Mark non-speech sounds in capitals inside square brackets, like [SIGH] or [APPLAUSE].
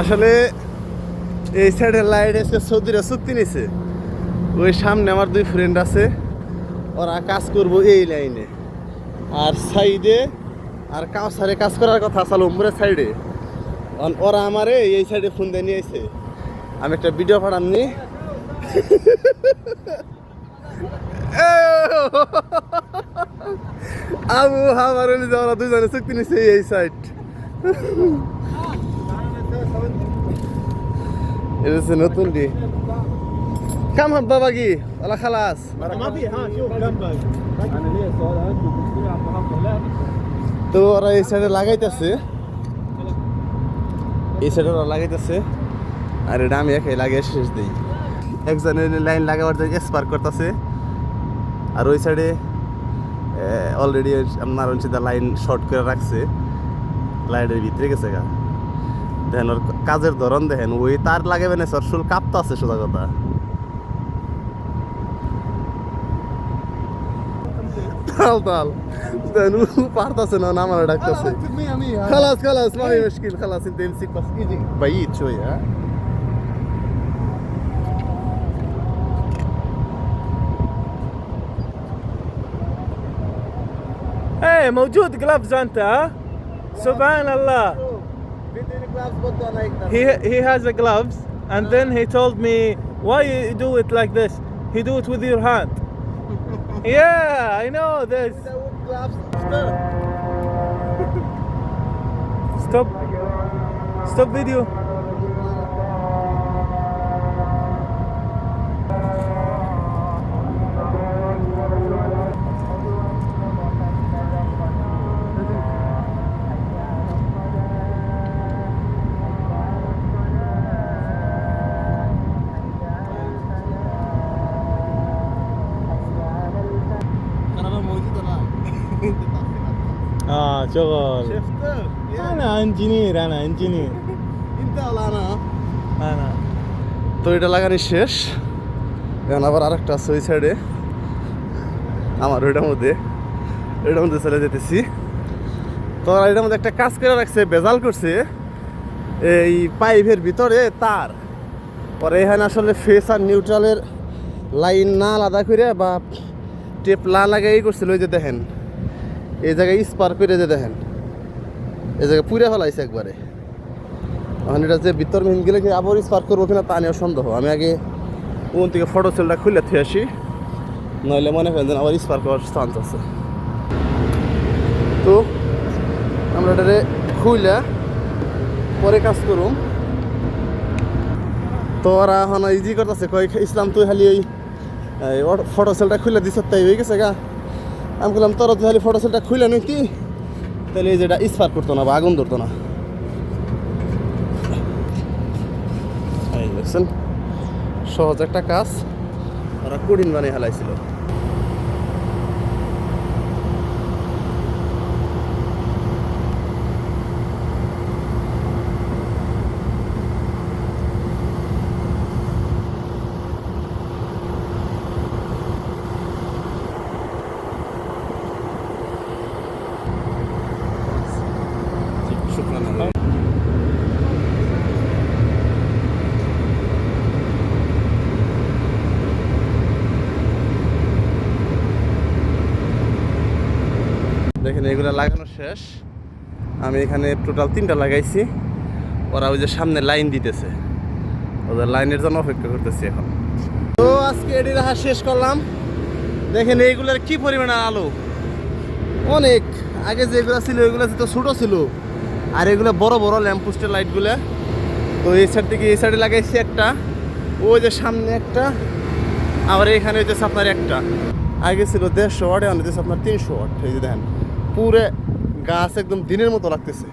আসলে এই সাইডের লাইট এসে সৌদিরা চুক্তি নিছে। ওই সামনে আমার দুই ফ্রেন্ড আছে, ওরা কাজ করব এই লাইনে। আর সাইডে আর কাউসারে কাজ করার কথা আসলে উমরের সাইডে। ওরা আমারে এই সাইডে ফোন দিয়ে নিয়ে আইছে। আমি একটা ভিডিও পাঠামনি। আবু ওরা দুজনে চুক্তি নিছে এই সাইড এটা হচ্ছে নতুন ডি কাম হাব বাবা কি ওলা খালাস ما في ها شوف جنبك انا ليه السؤال انتم بتقولوا عم بحضر لا তো ওরা এই সাইডে লাগাইতেছে এই সাইডে ওরা লাগাইতেছে আর এটা আমি একাই লাগিয়ে শেষ দিই একজনের লাইন লাগাবার জন্য স্পার করতেছে আর ওই সাইডে অলরেডি আপনার হচ্ছে লাইন শর্ট করে রাখছে লাইটের ভিতরে গেছে গা দেখেন ওর কাজের ধরন দেখেন ওই তার লাগাবে না সর শুল কাঁপতে আছে সোজা কথা তাল তাল দেখেন ও পারতাছে না আমার ডাকতেছে خلاص خلاص ما في مشكلة خلاص انت امسك بس ايدي بعيد شوية ها ايه موجود جلافز انت ها سبحان الله he he has a gloves and then he told me why you do it like this? He do it with your hand. [LAUGHS] Yeah i know this. Stop. Stop video اه شغل شفته انا انجينير انا انجينير انت ولا انا انا তো এটা লাগানি শেষ এখন আবার আরেকটা আছে ওই সাইডে আমার ওইটার মধ্যে এটার মধ্যে চলে যেতেছি তো ওরা এটার মধ্যে একটা কাজ করে রাখছে বেজাল করছে এই পাইপের ভিতরে তার পরে এখানে আসলে ফেস আর নিউট্রালের লাইন না আলাদা করে বা টেপ না লাগাই করছিল ওই যে দেখেন এই জায়গায় স্পার করে যে দেখেন, এই জায়গায় পুড়ে ফেলাইছে একবারে। এখন এটা যে ভিতর মেহিন গেলে কি আবার স্পার্ক করব কিনা তা নিয়েও সন্দেহ। আমি আগে ওখান থেকে ফটো সেলটা খুলে থুয়ে আসি, নইলে মনে করেন আবার স্পার্ক হওয়ার চান্স আছে। তো আমরা এটারে খুইলে পরে কাজ করুম। তো ওরা এখন ইজি করতেছে, কয় ইসলাম তুই খালি ওই ফটো সেলটা খুলে দিছ তাই হয়ে গেছে গা। আমি বললাম, তোর তুই খালি ফটো সেলটা খুলে নিতি তাহলে এই যেটা স্পার করতো না বা আগুন ধরতো না। সহজ একটা কাজ। ওরা কঠিন বানিয়ে হেলাইছিল। দেখেন এগুলো লাগানো শেষ। আমি এখানে টোটাল তিনটা লাগাইছি। ওরা ওই যে সামনে লাইন দিতেছে। ওদের লাইনের জন্য অপেক্ষা করতেছি এখন। তো আজকে এডি রাখা শেষ করলাম। দেখেন এইগুলোর কি পরিমাণে আলো। অনেক। আগে যেগুলো ছিল, এগুলো তো ছোটো ছিল। আর এগুলো বড় বড় ল্যাম্পপোস্টের লাইটগুলো। তো এই সাইড থেকে এই সাইডে লাগাইছি একটা। ওই যে সামনে একটা। আবার এখানে হইতেছে আপনার একটা। আগে ছিল দেড়শো ওয়াট, এখন হইতেছে আপনার তিনশো ওয়াট। এই যে দেখেন। পুরে গাছ একদম দিনের মতো লাগতেছে।